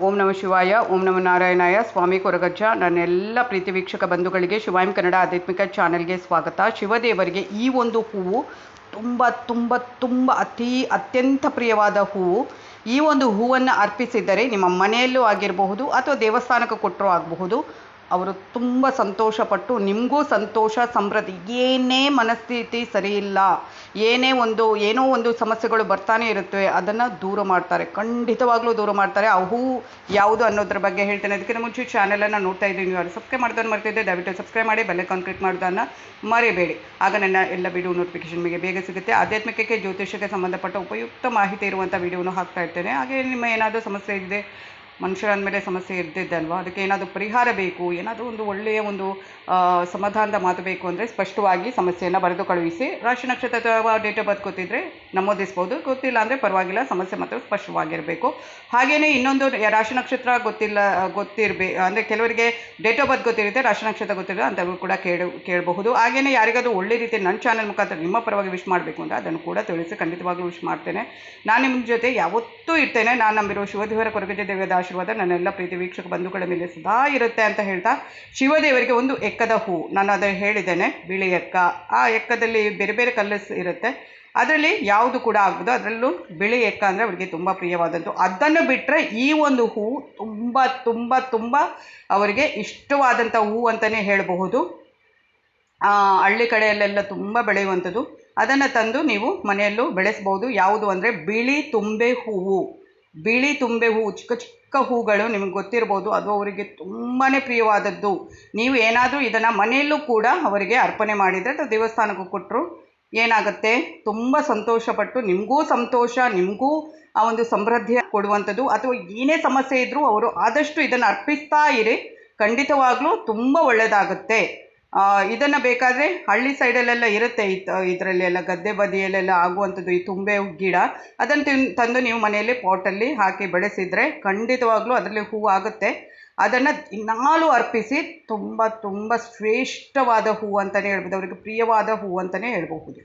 ಓಂ ನಮ ಶಿವಾಯ, ಓಂ ನಮ ನಾರಾಯಣಾಯ, ಸ್ವಾಮಿ ಕೊರಗಜ್ಜ, ನನ್ನೆಲ್ಲ ಪ್ರೀತಿ ವೀಕ್ಷಕ ಬಂಧುಗಳಿಗೆ ಶಿವಾಯಂ ಕನ್ನಡ ಆಧ್ಯಾತ್ಮಿಕ ಚಾನೆಲ್ಗೆ ಸ್ವಾಗತ. ಶಿವದೇವರಿಗೆ ಈ ಒಂದು ಹೂವು ತುಂಬ ತುಂಬ ತುಂಬ ಅತಿ ಅತ್ಯಂತ ಪ್ರಿಯವಾದ ಹೂವು. ಈ ಒಂದು ಹೂವನ್ನು ಅರ್ಪಿಸಿದರೆ ನಿಮ್ಮ ಮನೆಯಲ್ಲೂ ಆಗಿರಬಹುದು ಅಥವಾ ದೇವಸ್ಥಾನಕ್ಕೆ ಕೊಟ್ಟರೂ ಆಗಬಹುದು. ಅವರು ತುಂಬ ಸಂತೋಷಪಟ್ಟು, ನಿಮಗೂ ಸಂತೋಷ, ಸಮೃದ್ಧಿ, ಏನೇ ಮನಸ್ಥಿತಿ ಸರಿಯಿಲ್ಲ, ಏನೇ ಒಂದು, ಏನೋ ಒಂದು ಸಮಸ್ಯೆಗಳು ಬರ್ತಾನೆ ಇರುತ್ತವೆ ಅದನ್ನು ದೂರ ಮಾಡ್ತಾರೆ, ಖಂಡಿತವಾಗ್ಲೂ ದೂರ ಮಾಡ್ತಾರೆ. ಹೂವು ಯಾವುದು ಅನ್ನೋದ್ರ ಬಗ್ಗೆ ಹೇಳ್ತೇನೆ. ಅದಕ್ಕಿಂತ ಮುಂಚೆ ಚಾನಲನ್ನು ನೋಡ್ತಾ ಇದ್ದೀನಿ. ಅವರು ಸಬ್ಸ್ಕ್ರೈಬ್ ಮಾಡ್ದನ್ನು ಮರ್ತಿದ್ದೆ ದಯವಿಟ್ಟು ಸಬ್ಸ್ಕ್ರೈಬ್ ಮಾಡಿ ಬೆಲೆ ಕಾನ್ಕ್ರೀಟ್ ಮಾಡೋದನ್ನು ಮರಿಬೇಡಿ. ಆಗ ನನ್ನ ಎಲ್ಲ ವಿಡಿಯೋ ನೋಟಿಫಿಕೇಶನ್ ನಿಮಗೆ ಬೇಗ ಸಿಗುತ್ತೆ. ಆಧ್ಯಾತ್ಮಿಕಕ್ಕೆ ಜ್ಯೋತಿಷಕ್ಕೆ ಸಂಬಂಧಪಟ್ಟ ಉಪಯುಕ್ತ ಮಾಹಿತಿ ಇರುವಂಥ ವಿಡಿಯೋನು ಹಾಕ್ತಾ ಇರ್ತೇನೆ. ಹಾಗೆ ನಿಮ್ಮ ಏನಾದರೂ ಸಮಸ್ಯೆ ಇದೆ ಮನುಷ್ಯರ ಮೇಲೆ ಸಮಸ್ಯೆ ಇರ್ತಿದ್ದಲ್ವಾ? ಅದಕ್ಕೆ ಏನಾದರೂ ಪರಿಹಾರ ಬೇಕು, ಏನಾದರೂ ಒಂದು ಒಳ್ಳೆಯ ಒಂದು ಸಮಾಧಾನದ ಮಾತು ಬೇಕು ಅಂದರೆ ಸ್ಪಷ್ಟವಾಗಿ ಸಮಸ್ಯೆಯನ್ನು ಬರೆದು ಕಳುಹಿಸಿ, ರಾಶಿ ನಕ್ಷತ್ರ ಅಥವಾ ಡೇಟ್ ಆಫ್ ಬರ್ತ್ ಗೊತ್ತಿದ್ದರೆ ನಮೂದಿಸ್ಬೋದು. ಗೊತ್ತಿಲ್ಲ ಅಂದರೆ ಪರವಾಗಿಲ್ಲ, ಸಮಸ್ಯೆ ಮಾತ್ರ ಸ್ಪಷ್ಟವಾಗಿರಬೇಕು. ಹಾಗೆಯೇ ಇನ್ನೊಂದು ರಾಶಿ ನಕ್ಷತ್ರ ಗೊತ್ತಿಲ್ಲ, ಗೊತ್ತಿರಬೇ, ಅಂದರೆ ಕೆಲವರಿಗೆ ಡೇಟ್ ಆಫ್ ಬರ್ತ್ ಗೊತ್ತಿರುತ್ತೆ, ರಾಶಿ ನಕ್ಷತ್ರ ಗೊತ್ತಿರೋ ಅಂಥವ್ರು ಕೂಡ ಕೇಳ, ಕೇಳಬಹುದು. ಹಾಗೆಯೇ ಯಾರಿಗಾದರೂ ಒಳ್ಳೆ ರೀತಿ ನನ್ನ ಚಾನಲ್ ಮುಖಾಂತರ ನಿಮ್ಮ ಪರವಾಗಿ ವಿಶ್ ಮಾಡಬೇಕು ಅಂದರೆ ಅದನ್ನು ಕೂಡ ತಿಳಿಸಿ ಖಂಡಿತವಾಗ್ಲೂ ವಿಶ್ ಮಾಡ್ತೇನೆ. ನಾನು ನಿಮ್ಮ ಜೊತೆ ಯಾವತ್ತೂ ಇರ್ತೇನೆ. ನಾನು ನಂಬಿರೋ ಶಿವದೇವರ ಕೊರಗಜ ದೇವದ ಆಶೀರ್ವಾದ ನನ್ನೆಲ್ಲ ಪ್ರೀತಿ ವೀಕ್ಷಕ ಬಂಧುಗಳ ಮೇಲೆ ಸದಾ ಇರುತ್ತೆ ಅಂತ ಹೇಳ್ತಾ ಶಿವದೇವರಿಗೆ ಒಂದು ಎಕ್ಕದ ಹೂ. ನಾನು ಅದನ್ನು ಹೇಳಿದ್ದೇನೆ, ಬಿಳಿ ಎಕ್ಕ. ಆ ಎಕ್ಕದಲ್ಲಿ ಬೇರೆ ಬೇರೆ ಕಲರ್ಸ್ ಇರುತ್ತೆ. ಅದರಲ್ಲಿ ಯಾವುದು ಕೂಡ ಆಗ್ಬೋದು. ಅದರಲ್ಲೂ ಬಿಳಿ ಎಕ್ಕ ಅಂದರೆ ಅವರಿಗೆ ತುಂಬ ಪ್ರಿಯವಾದದ್ದು. ಅದನ್ನು ಬಿಟ್ಟರೆ ಈ ಒಂದು ಹೂ ತುಂಬ ತುಂಬ ತುಂಬ ಅವರಿಗೆ ಇಷ್ಟವಾದಂಥ ಹೂ ಅಂತಲೇ ಹೇಳಬಹುದು. ಹಳ್ಳಿ ಕಡೆಯಲ್ಲೆಲ್ಲ ತುಂಬ ಬೆಳೆಯುವಂಥದ್ದು. ಅದನ್ನು ತಂದು ನೀವು ಮನೆಯಲ್ಲೂ ಬೆಳೆಸ್ಬೋದು. ಯಾವುದು ಅಂದರೆ ಬಿಳಿ ತುಂಬೆ ಹೂವು. ಬಿಳಿ ತುಂಬೆ ಹೂವು ಚಿಕ್ಕ ಚಿಕ್ಕ ಹೂಗಳು ನಿಮಗೆ ಗೊತ್ತಿರ್ಬೋದು. ಅದು ಅವರಿಗೆ ತುಂಬಾ ಪ್ರಿಯವಾದದ್ದು. ನೀವು ಏನಾದರೂ ಇದನ್ನು ಮನೆಯಲ್ಲೂ ಕೂಡ ಅವರಿಗೆ ಅರ್ಪಣೆ ಮಾಡಿದರೆ ಅಥವಾ ದೇವಸ್ಥಾನಕ್ಕೂ ಕೊಟ್ಟರು ಏನಾಗುತ್ತೆ? ತುಂಬ ಸಂತೋಷಪಟ್ಟು ನಿಮಗೂ ಸಂತೋಷ, ನಿಮಗೂ ಆ ಒಂದು ಸಮೃದ್ಧಿ ಕೊಡುವಂಥದ್ದು. ಅಥವಾ ಏನೇ ಸಮಸ್ಯೆ ಇದ್ದರೂ ಅವರು ಆದಷ್ಟು ಇದನ್ನು ಅರ್ಪಿಸ್ತಾ ಇರಿ. ಖಂಡಿತವಾಗ್ಲೂ ತುಂಬ ಒಳ್ಳೆಯದಾಗುತ್ತೆ ಇದನ್ನು ಬೇಕಾದರೆ ಹಳ್ಳಿ ಸೈಡಲ್ಲೆಲ್ಲ ಇರುತ್ತೆ ಇದರಲ್ಲಿ ಎಲ್ಲ ಗದ್ದೆ ಬದಿಯಲ್ಲೆಲ್ಲ ಆಗುವಂಥದ್ದು, ಈ ತುಂಬೆ ಗಿಡ. ಅದನ್ನು ತಿನ್, ತಂದು ನೀವು ಮನೆಯಲ್ಲಿ ಪಾಟಲ್ಲಿ ಹಾಕಿ ಬೆಳೆಸಿದರೆ ಖಂಡಿತವಾಗ್ಲೂ ಅದರಲ್ಲಿ ಹೂವು ಆಗುತ್ತೆ. ಅದನ್ನು ದಿನಾಲೂ ಅರ್ಪಿಸಿ ತುಂಬ ತುಂಬ ಶ್ರೇಷ್ಠವಾದ ಹೂವು ಅಂತಲೇ ಹೇಳ್ಬೋದು. ಅವರಿಗೆ ಪ್ರಿಯವಾದ ಹೂವು ಅಂತಲೇ ಹೇಳ್ಬಹುದು.